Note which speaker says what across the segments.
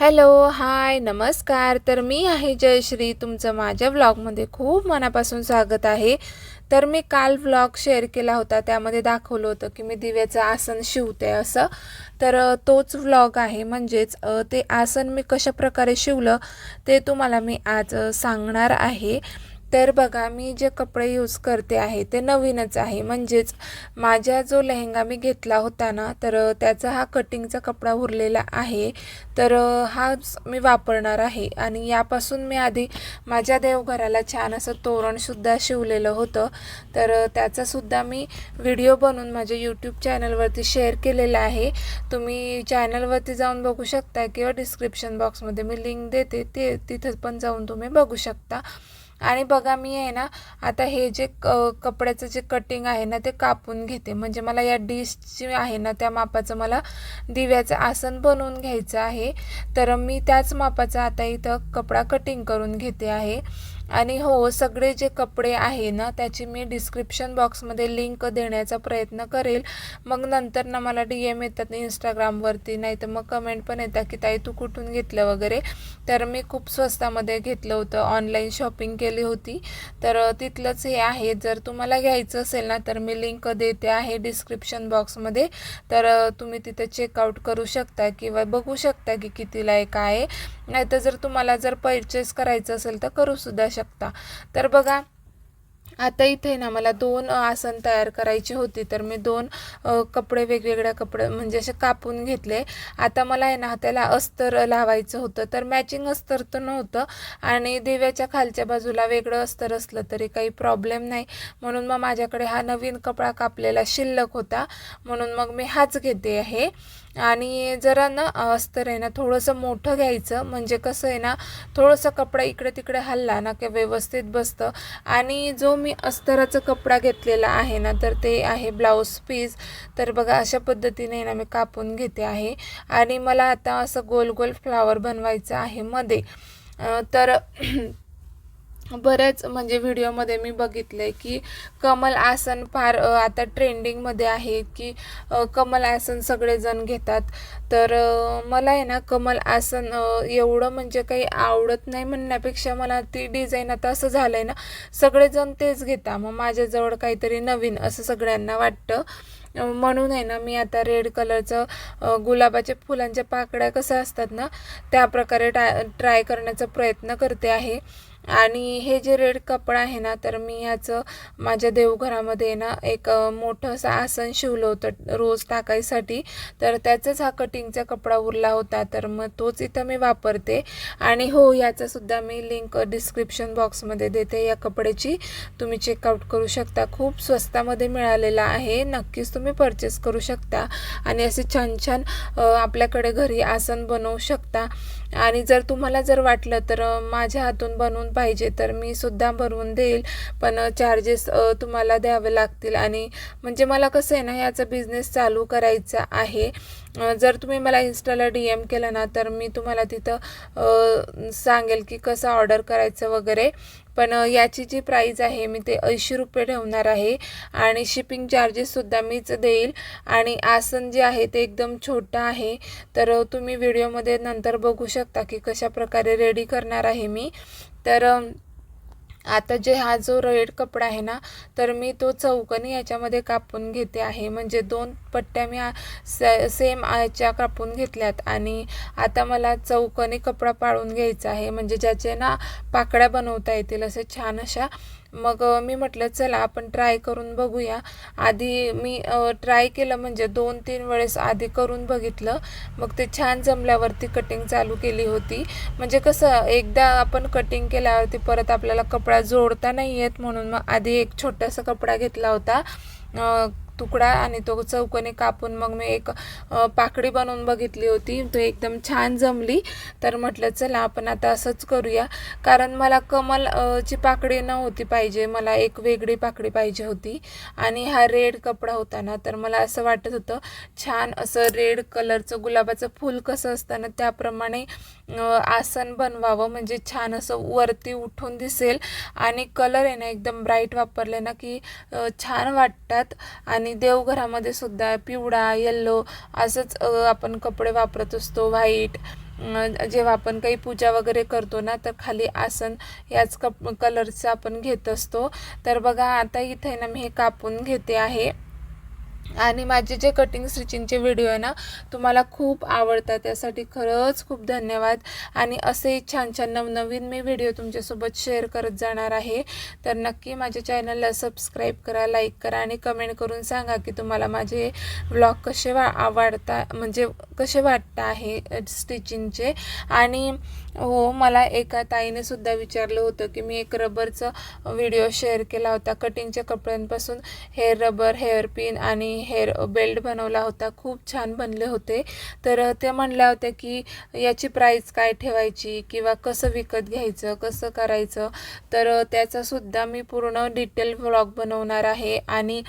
Speaker 1: Hello hi नमस्कार. तर मी आहे जयश्री. तुमचं माझ्या व्लॉगमध्ये खूप मनापासून स्वागत आहे. तर मी काल व्लॉग शेअर केला होता. त्यामध्ये दाखवलं होतं की मी दिव्याचं आसन शिवते असं. तर तोच व्लॉग आहे. म्हणजेच ते आसन मी कशा प्रकारे शिवलं ते तुम्हाला मी आज सांगणार आहे. तर बघा मी जे कपडे यूज करते आहे ते नवीनच आहे. म्हणजेच माझ्या जो लेहंगा मी घेतला होता ना तर त्याचा हा कटिंगचा कपडा उरलेला आहे. तर हाच मी वापरणार आहे. आणि यापासून मी आधी माझ्या देवघराला छान असं तोरणसुद्धा शिवलेलं होतं. तर त्याचासुद्धा मी व्हिडिओ बनवून माझ्या यूट्यूब चॅनलवरती शेअर केलेला आहे. तुम्ही चॅनलवरती जाऊन बघू शकता किंवा डिस्क्रिप्शन बॉक्समध्ये मी लिंक देते ते तिथं पण जाऊन तुम्ही बघू शकता. आणि बघा मी आहे ना आता हे जे क कपड्याचं जे कटिंग आहे ना ते कापून घेते. म्हणजे मला या डिशची आहे ना त्या मापाचं मला दिव्याचं आसन बनवून घ्यायचं आहे. तर मी त्याच मापाचा आता इथं कपडा कटिंग करून घेते आहे. आणि हो सगळे जे कपडे आहे ना त्याची मी डिस्क्रिप्शन बॉक्समध्ये लिंक देण्याचा प्रयत्न करेल. मग नंतर ना मला डी एम येतात इंस्टाग्रामवरती नाही तर मग कमेंट पण येतात की ताई तू कुठून घेतलं वगैरे? तर मी खूप स्वस्तामध्ये घेतलं होतं. ऑनलाईन शॉपिंग केली होती. तर तिथलंच हे आहे. जर तुम्हाला घ्यायचं असेल ना तर मी लिंक देते आहे डिस्क्रिप्शन बॉक्समध्ये तर तुम्ही तिथे चेकआउट करू शकता किंवा बघू शकता की कितीला एक आहे. नाहीतर जर तुम्हाला जर परचेस करायचं असेल तर करूसुद्धा शकता. तर बघा आता इथे ना मला दोन आसन तयार करायची होती. तर मी दोन कपडे वेगवेगळ्या कपडे म्हणजे असे कापून घेतले. आता मला आहे ना त्याला अस्तर लावायचं होतं. तर मॅचिंग अस्तर तर नव्हतं. आणि दिव्याच्या खालच्या बाजूला वेगळं अस्तर असलं तरी काही प्रॉब्लेम नाही. म्हणून मग माझ्याकडे हा नवीन कपडा कापलेला शिल्लक होता. म्हणून मग मी हाच घेते आहे. आणि जरा ना अस्तर आहे ना थोडंसं मोठं घ्यायचं. म्हणजे कसं आहे ना थोडंसं कपडा इकडे तिकडे हल्ला ना की व्यवस्थित बसतं. आणि जो मी अस्तराचा कपडा घेतलेला आहे ना तर ते आहे ब्लाऊज पीस. तर बघा अशा पद्धतीने ना मी कापून घेते आहे. आणि मला आता असं गोल गोल फ्लावर बनवायचं आहे मध्ये. तर बऱ्याच म्हणजे व्हिडिओमध्ये मी बघितलं की कमल आसन फार आता ट्रेंडिंगमध्ये आहे की कमल आसन सगळेजण घेतात. तर मला आहे ना कमल आसन एवढं म्हणजे काही आवडत नाही म्हणण्यापेक्षा मला ती डिझाईन आता असं झालं आहे ना सगळेजण तेच घेता. मग माझ्याजवळ काहीतरी नवीन असं सगळ्यांना वाटतं. म्हणून आहे ना मी आता रेड कलरचं गुलाबाच्या फुलांच्या पाकळ्या कसं असतात ना त्या प्रकारे ट्राय ट्राय करण्याचा प्रयत्न करते आहे. आणि हे जे रेड कपडा आहे ना तर मी ह्याचं माझ्या देवघरामध्ये ना एक मोठं असं आसन शिवलं होतं रोज टाकायसाठी. तर त्याचाच हा कटिंगचा कपडा उरला होता तर मग तोच इथं मी वापरते. आणि हो याचासुद्धा मी लिंक डिस्क्रिप्शन बॉक्समध्ये देते या कपड्याची. तुम्ही चेकआउट करू शकता. खूप स्वस्तामध्ये मिळालेला आहे. नक्कीच तुम्ही परचेस करू शकता. आणि असे छान छान आपल्याकडे घरी आसन बनवू शकता. आणि जर तुम्हाला जर वाटलं तर माझ्या हातून बनवून पाहिजे तर मी सुद्धा भरून देईल. पण चार्जेस तुम्हाला द्यावे लागतील. आणि म्हणजे मला कसं आहे ना याचा बिझनेस चालू करायचा आहे. जर तुम्ही मला इन्स्टाला डी एम केलं ना तर मी तुम्हाला तिथं सांगेल की कसं ऑर्डर करायचं वगैरे. पण याची जी प्राईज आहे मी ते ऐंशी रुपये ठेवणार आहे. आणि शिपिंग चार्जेससुद्धा मीच देईल. आणि आसन जे आहे ते एकदम छोटं आहे. तर तुम्ही व्हिडिओमध्ये नंतर बघू शकता की कशा प्रकारे रेडी करणार आहे मी. तर आता जे हा जो रेड कपडा आहे ना तर मी तो चौकनी याच्यामध्ये कापून घेते आहे. म्हणजे दोन पट्ट्या मी से सेम याच्या कापून घेतल्यात. आणि आता मला चौकनी कपडा पाळून घ्यायचा आहे. म्हणजे ज्याचे ना पाकळ्या बनवता येतील असे छान अशा मग मी म्हटलं चला आपण ट्राय करून बघूया. आधी मी ट्राय केलं म्हणजे दोन तीन वेळेस आधी करून बघितलं. मग ते छान जमल्यावरती कटिंग चालू केली होती. म्हणजे कसं एकदा आपण कटिंग केल्यावरती परत आपल्याला कपडा जोडता नाही येत म्हणून मग आधी एक छोटासा कपडा घेतला होता. तुकडा आणि तो चौकोनी कापून मग मी एक पाकडी बनवून बघितली होती. तो एकदम छान जमली. तर म्हटलं चला आपण आता असंच करूया. कारण मला कमल ची पाकडी नव्हती पाहिजे. मला एक वेगळी पाकळी पाहिजे होती. आणि हा रेड कपडा होता ना तर मला असं वाटत होतं छान असं रेड कलरचं गुलाबाचं फूल कसं असतं ना त्याप्रमाणे आसन बनवावं म्हणजे छान असं वरती उठून दिसेल. आणि कलर आहे ना एकदम ब्राईट वापरले ना की छान वाटतात. आणि देवघरामध्ये सुद्धा पिवळा येल्लो असंच आपण कपडे वापरत असतो. व्हाईट जेव्हा आपण काही पूजा वगैरे करतो ना तर खाली आसन याच कप कलरचं आपण घेत असतो. तर बघा आता इथे ना मी हे कापून घेते आहे. आणि माझे जे कटिंग स्टिचिंगचे व्हिडिओ आहे ना तुम्हाला खूप आवडतात. त्यासाठी खरंच खूप धन्यवाद. आणि असे छान छान नवनवीन मी व्हिडिओ तुमच्यासोबत शेअर करत जाणार आहे. तर नक्की माझ्या चॅनलला सबस्क्राईब करा लाईक करा आणि कमेंट करून सांगा की तुम्हाला माझे व्लॉग कसे वा आवडता म्हणजे कसे वाटतं आहे स्टिचिंगचे आणि हो मला एका ताईने सुद्धा विचारलं होतं की मी एक रबरचं व्हिडिओ शेअर केला होता. कटिंगच्या कपड्यांपासून हेअर रबर हेअर पिन आणि हेअर बेल्ट बनवला होता. खूप छान बनले होते. तर ते म्हणल्या होत्या की याची प्राईस काय ठेवायची किंवा कसं विकत घ्यायचं कसं करायचं? तर त्याचासुद्धा मी पूर्ण डिटेल व्लॉग बनवणार आहे आणि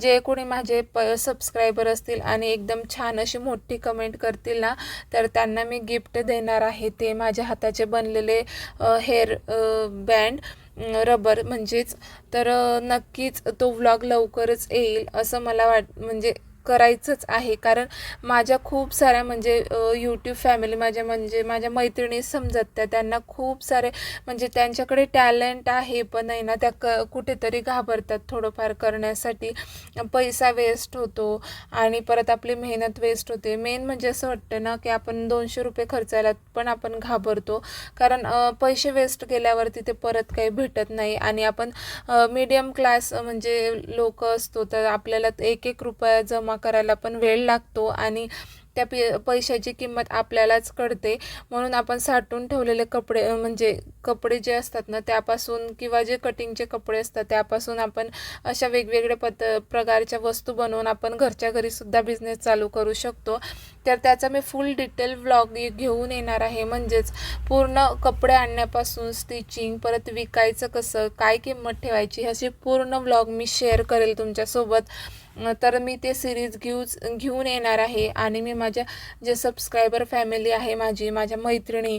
Speaker 1: जे कोणी माझे प सबस्क्रायबर असतील आणि एकदम छान अशी मोठी कमेंट करतील ना तर त्यांना मी गिफ्ट देणार आहे. ते माझ्या हाताचे बनलेले हेअर बँड रबर म्हणजेच तर नक्कीच तो व्लॉग लवकरच येईल असं मला वाट म्हणजे करायचंच आहे. कारण माझ्या खूप साऱ्या म्हणजे यूट्यूब फॅमिली माझ्या म्हणजे माझ्या मैत्रिणी समजत त्या त्यांना खूप सारे म्हणजे त्यांच्याकडे टॅलेंट आहे पण आहे ना त्या क कुठेतरी घाबरतात थोडंफार करण्यासाठी. पैसा वेस्ट होतो आणि परत आपली मेहनत वेस्ट होते. मेन म्हणजे असं वाटतं ना की आपण दोनशे रुपये खर्चायला पण आपण घाबरतो. कारण पैसे वेस्ट केल्यावरती ते परत काही भेटत नाही आणि आपण मीडियम क्लास म्हणजे लोक असतो तर आपल्याला एक एक रुपया जमा करायला पण वेळ लागतो आणि त्या पि पैशाची किंमत आपल्यालाच कळते. म्हणून आपण साठवून ठेवलेले कपडे म्हणजे कपडे जे असतात ना त्यापासून किंवा जे कटिंगचे कपडे असतात त्यापासून आपण अशा वेगवेगळ्या पद प्रकारच्या वस्तू बनवून आपण घरच्या घरीसुद्धा बिझनेस चालू करू शकतो. तर त्याचा मी फुल डिटेल व्लॉग घेऊन येणार आहे. म्हणजेच पूर्ण कपडे आणण्यापासून स्टिचिंग परत विकायचं कसं काय किंमत ठेवायची ह्याची पूर्ण व्लॉग मी शेअर करेल तुमच्यासोबत. तर मी ते सिरीज घेऊच घेऊन येणार आहे. आणि मी माझ्या जे सबस्क्रायबर फॅमिली आहे माझी माझ्या मैत्रिणी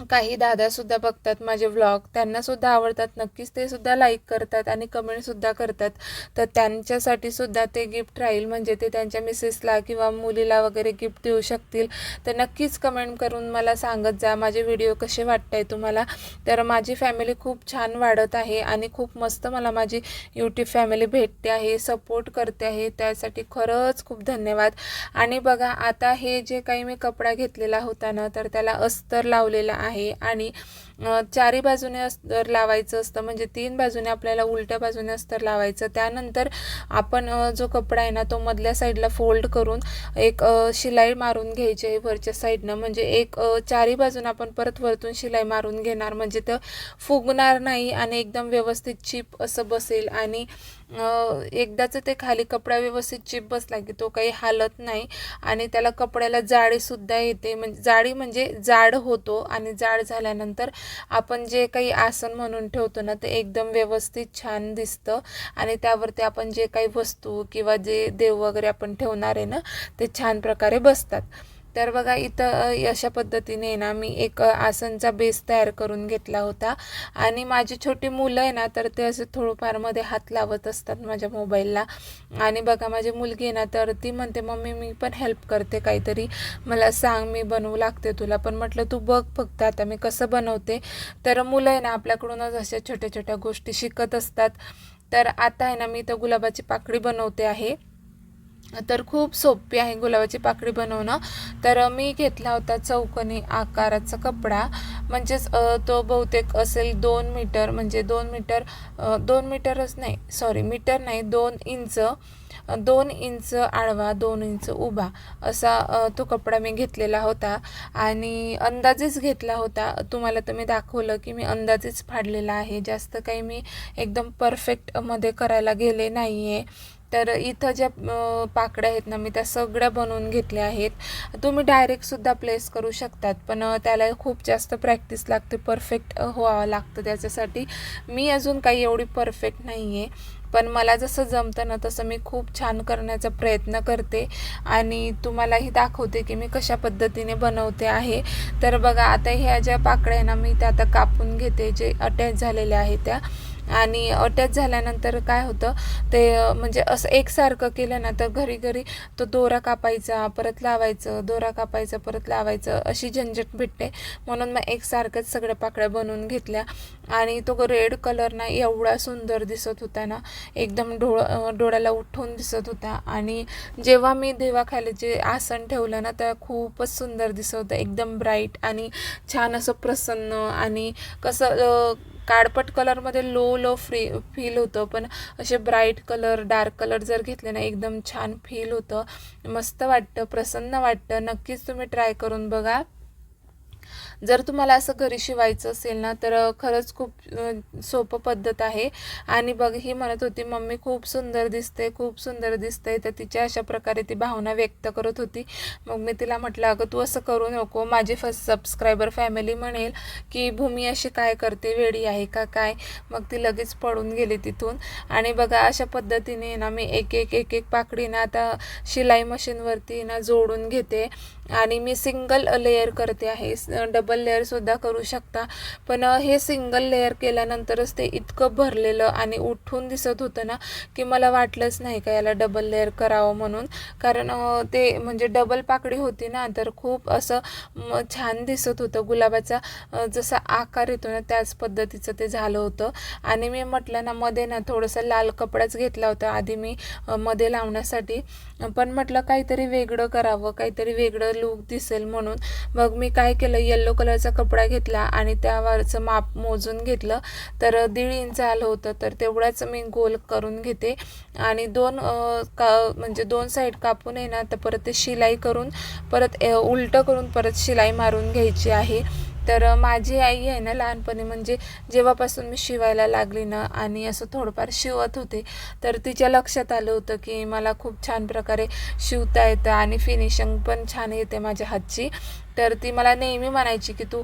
Speaker 1: काही दादासुद्धा बघतात माझे व्लॉग त्यांनासुद्धा आवडतात. नक्कीच ते सुद्धा लाईक करतात आणि कमेंटसुद्धा करतात. तर त्यांच्यासाठी सुद्धा ते गिफ्ट राहील. म्हणजे ते त्यांच्या मिसेसला किंवा मुलीला वगैरे गिफ्ट देऊ शकतील. तर नक्कीच कमेंट करून मला सांगत जा. माझे व्हिडिओ कसे वाटत आहे तुम्हाला? तर माझी फॅमिली खूप छान वाढत आहे आणि खूप मस्त मला माझी यूट्यूब फॅमिली भेटते आहे सपोर्ट करते आहे. त्यासाठी खरंच खूप धन्यवाद. आणि बघा आता हे जे काही मी कपडा घेतलेला होता ना तर त्याला अस्तर लावलेला आहे आणि चारी बाजूने अस्तर लावायचं असतं म्हणजे तीन बाजूने आपल्याला उलट्या बाजूने अस्तर लावायचं. त्यानंतर आपण जो कपडा आहे ना तो मधल्या साईडला फोल्ड करून एक शिलाई मारून घ्यायची आहे वरच्या साईडनं. म्हणजे एक चारी बाजून आपण परत वरतून शिलाई मारून घेणार. म्हणजे ते फुगणार नाही आणि एकदम व्यवस्थित चिप असं बसेल. आणि एकदाचं ते खाली कपडा व्यवस्थित चिप बसला की तो काही हालत नाही. आणि त्याला कपड्याला जाळीसुद्धा येते. म्हणजे जाळी म्हणजे जाड होतो आणि जाड झाल्यानंतर आपण जे काही आसन म्हणून ठेवतो ना ते एकदम व्यवस्थित छान दिसतं. आणि त्यावरती आपण जे काही वस्तू किंवा जे देव वगैरे आपण ठेवणार आहे ना ते छान प्रकारे बसतात. तर बघा इथं अशा पद्धतीने ना मी एक आसनचा बेस तयार करून घेतला होता. आणि माझी छोटी मुलं आहे ना तर ते असे थोडंफार हात लावत असतात माझ्या मोबाईलला. आणि बघा माझी मुलगी आहे ना तर ती म्हणते मम्मी मी पण हेल्प करते काहीतरी. मला सांग मी बनवू लागते तुला. पण म्हटलं तू बघ फक्त आता मी कसं बनवते. तर मुलं आहे ना आपल्याकडूनच अशा छोट्या छोट्या गोष्टी शिकत असतात. तर आता आहे ना मी तर गुलाबाची पाकळी बनवते आहे. तर खूप सोपी आहे गुलाबाची पाकळी बनवणं. तर मी घेतला होता चौकोनी आकाराचा कपडा. म्हणजेच तो बहुतेक असेल दोन मीटर म्हणजे दोन मीटर दोन मीटरच नाही सॉरी मीटर नाही दोन इंच दोन इंच आडवा दोन इंच उभा असा तो कपडा मी घेतलेला होता. आणि अंदाजेच घेतला होता. तुम्हाला तर मी दाखवलं की मी अंदाजेच फाडलेला आहे. जास्त काही मी एकदम परफेक्टमध्ये करायला गेले नाही आहे तर इथं ज्या पाकड्या आहेत ना मी त्या सगळ्या बनवून घेतल्या आहेत. तुम्ही डायरेक्टसुद्धा प्लेस करू शकतात. पण त्याला खूप जास्त प्रॅक्टिस लागते परफेक्ट व्हावं लागतं त्याच्यासाठी. मी अजून काही एवढी परफेक्ट नाही आहे पण मला जसं जमतं ना तसं मी खूप छान करण्याचा प्रयत्न करते. आणि तुम्हालाही दाखवते की मी कशा पद्धतीने बनवते आहे. तर बघा आता ह्या ज्या पाकळ्या आहे ना मी त्या आता कापून घेते जे अटॅच झालेल्या आहेत त्या. आणि अटॅच झाल्यानंतर काय होतं ते म्हणजे असं एकसारखं केलं ना तर घरी घरी तो दोरा कापायचा परत लावायचं दोरा कापायचा परत लावायचं अशी झंझट भेटते. म्हणून मग एकसारखंच सगळ्या पाकळ्या बनवून घेतल्या. आणि तो रेड कलर ना एवढा सुंदर दिसत होता ना एकदम डोळ डोळ्याला उठून दिसत होता. आणि जेव्हा मी देवाखाली जे आसन ठेवलं ना तर खूपच सुंदर दिसत होतं एकदम ब्राईट आणि छान असं प्रसन्न आणि कसं काडपट काळपट कलरमध्ये लो लो फ्री फील होतं. पण असे ब्राईट कलर डार्क कलर जर घेतले ना एकदम छान फील होतं. मस्त वाटतं प्रसन्न वाटतं. नक्कीच तुम्ही ट्राय करून बघा. जर तुम्हाला असं घरी शिवायचं असेल ना तर खरंच खूप सोपं पद्धत आहे. आणि बघ ही म्हणत होती मम्मी खूप सुंदर दिसते खूप सुंदर दिसते तर तिच्या अशा प्रकारे ती भावना व्यक्त करत होती. मग मी तिला म्हटलं अगं तू असं करू नको. माझी फर्स्ट सबस्क्रायबर फॅमिली म्हणेल की भूमी अशी काय करते? वेडी आहे का काय? मग ती लगेच पडून गेली तिथून. आणि बघा अशा पद्धतीने ना मी एक एक एक एक पाकडी ना आता शिलाई मशीनवरती ना जोडून घेते. आणि मी सिंगल लेअर करते आहे. डबल लेअरसुद्धा करू शकता. पण हे सिंगल लेअर केल्यानंतरच ते इतकं भरलेलं आणि उठून दिसत होतं ना की मला वाटलंच नाही का याला डबल लेअर करावं म्हणून. कारण ते म्हणजे डबल पाकडी होती ना तर खूप असं छान दिसत होतं. गुलाबाचा जसा आकार येतो ना त्याच पद्धतीचं ते झालं होतं. आणि मी म्हटलं ना मध्ये ना थोडंसं लाल कपडाच घेतला होता. आधी मी मध्ये लावण्यासाठी. पण म्हटलं काहीतरी वेगळं करावं काहीतरी वेगळं लूक दिसेल म्हणून. मग मी काय केलं येल्लो कलरचा कपडा घेतला आणि त्यावरचं माप मोजून घेतलं. तर दीड इंच आलं होतं तर तेवढाच मी गोल करून घेते. आणि दोन का म्हणजे दोन साईड कापून आहे ना तर परत ते शिलाई करून परत उलटं करून परत शिलाई मारून घ्यायची आहे. तर माझी आई आहे ना लहानपणी म्हणजे जेव्हापासून मी शिवायला लागली ना आणि असं थोडंफार शिवत होते तर तिच्या लक्षात आलं होतं की मला खूप छान प्रकारे शिवता येतं आणि फिनिशिंग पण छान येते माझ्या हातची. तर ती मला नेहमी म्हणायची की तू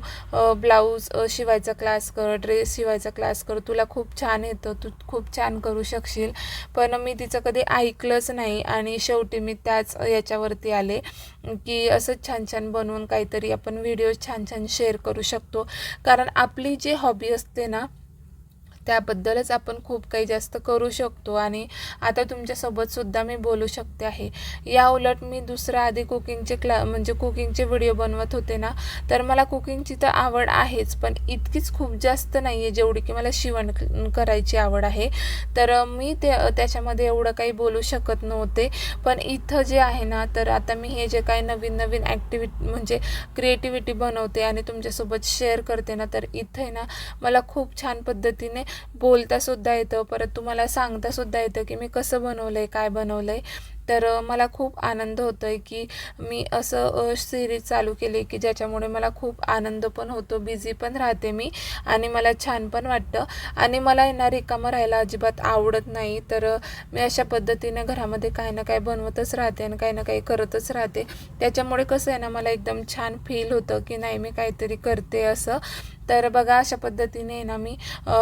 Speaker 1: ब्लाऊज शिवायचा क्लास कर ड्रेस शिवायचा क्लास कर तुला खूप छान येतं तू खूप छान करू शकशील. पण मी तिचं कधी ऐकलंच नाही आणि शेवटी मी त्याच याच्यावरती आले की असंच छान छान बनवून काहीतरी आपण व्हिडिओ छान छान शेअर करू शकतो. कारण आपली जी हॉबी असते ना त्याबद्दलच आपण खूप काही जास्त करू शकतो आणि आता तुमच्यासोबतसुद्धा मी बोलू शकते आहे. या उलट मी दुसरा आधी कुकिंगचे क्ला म्हणजे कुकिंगचे व्हिडिओ बनवत होते ना तर मला कुकिंगची तर आवड आहेच पण इतकीच खूप जास्त नाही आहे जेवढी की मला शिवण करायची आवड आहे. तर मी ते त्याच्यामध्ये एवढं काही बोलू शकत नव्हते पण इथं जे आहे ना तर आता मी हे जे काही नवीन नवीन ॲक्टिव्हिटी म्हणजे क्रिएटिव्हिटी बनवते आणि तुमच्यासोबत शेअर करते ना तर इथं आहे ना मला खूप छान पद्धतीने बोलता सुद्धा येतं परत तुम्हाला सांगता सुद्धा येतं की मी कसं बनवलं आहे काय बनवलं आहे तर मला खूप आनंद होतो आहे की मी असं सिरीज चालू केली की ज्याच्यामुळे मला खूप आनंद पण होतो बिझी पण राहते मी आणि मला छान पण वाटतं. आणि मला येणार रिकामं राहायला अजिबात आवडत नाही. तर मी अशा पद्धतीने घरामध्ये काही ना काही बनवतच राहते आणि काही ना काही करतच राहते. त्याच्यामुळे कसं आहे ना मला एकदम छान फील होतं की नाही मी काहीतरी करते असं. तर बघा अशा पद्धतीने ना मी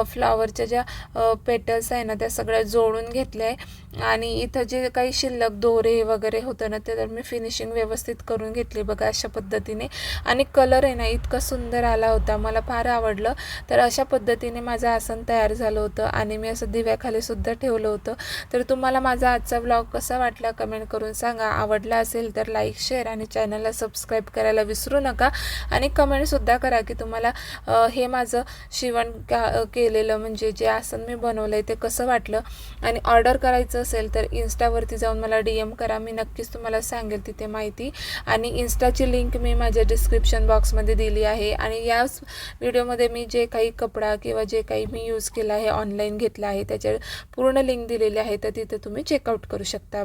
Speaker 1: फ्लॉवरच्या ज्या पेटल्स आहे ना त्या सगळ्या जोडून घेतल्या आहे. आणि इथं जे काही शिल्लक दोरे वगैरे होतं ना ते तर मी फिनिशिंग व्यवस्थित करून घेतली बघा अशा पद्धतीने. आणि कलर आहे ना इतका सुंदर आला होता मला फार आवडलं. तर अशा पद्धतीने माझं आसन तयार झालं होतं आणि मी असं दिव्याखाली सुद्धा ठेवलं होतं. तर तुम्हाला माझा आजचा ब्लॉग कसा वाटला कमेंट करून सांगा. आवडला असेल तर लाईक शेअर आणि चॅनलला सबस्क्राईब करायला विसरू नका. आणि कमेंटसुद्धा करा की तुम्हाला हे माझं शिवण का केलेलं म्हणजे जे आसन मी बनवलं आहे ते कसं वाटलं. आणि ऑर्डर करायचं असेल तर इन्स्टावरती जाऊन मला डी एम करा मी नक्कीच तुम्हाला सांगेल तिथे माहिती. आणि इन्स्टाची लिंक मी माझ्या डिस्क्रिप्शन बॉक्समध्ये दिली आहे. आणि याच व्हिडिओमध्ये मी जे काही कपडा किंवा जे काही मी यूज केला आहे ऑनलाईन घेतला आहे त्याच्या पूर्ण लिंक दिलेली आहे तर तिथे तुम्ही चेकआउट करू शकता.